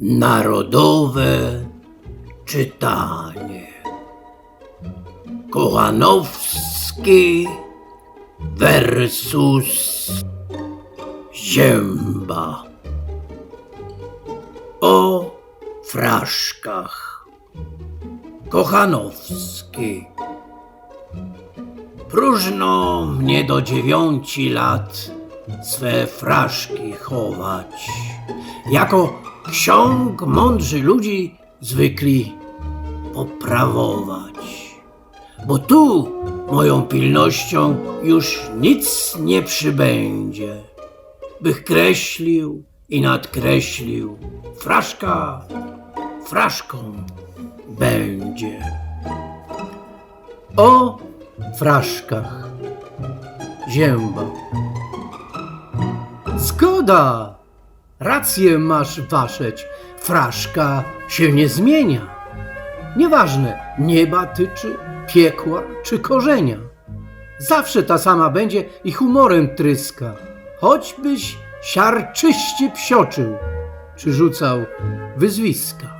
Narodowe czytanie. Kochanowski versus Zięba. O fraszkach. Kochanowski. Próżno mnie do dziewiąci lat swe fraszki chować. Jako ksiąg mądrzy ludzi zwykli poprawować. Bo tu moją pilnością już nic nie przybędzie. Bych kreślił i nadkreślił. Fraszka fraszką będzie. O fraszkach. Zięba. Zgoda! Rację masz waszeć. Fraszka się nie zmienia. Nieważne, nieba tyczy, piekła czy korzenia. Zawsze ta sama będzie i humorem tryska. Choćbyś siarczyście psioczył, czy rzucał wyzwiska.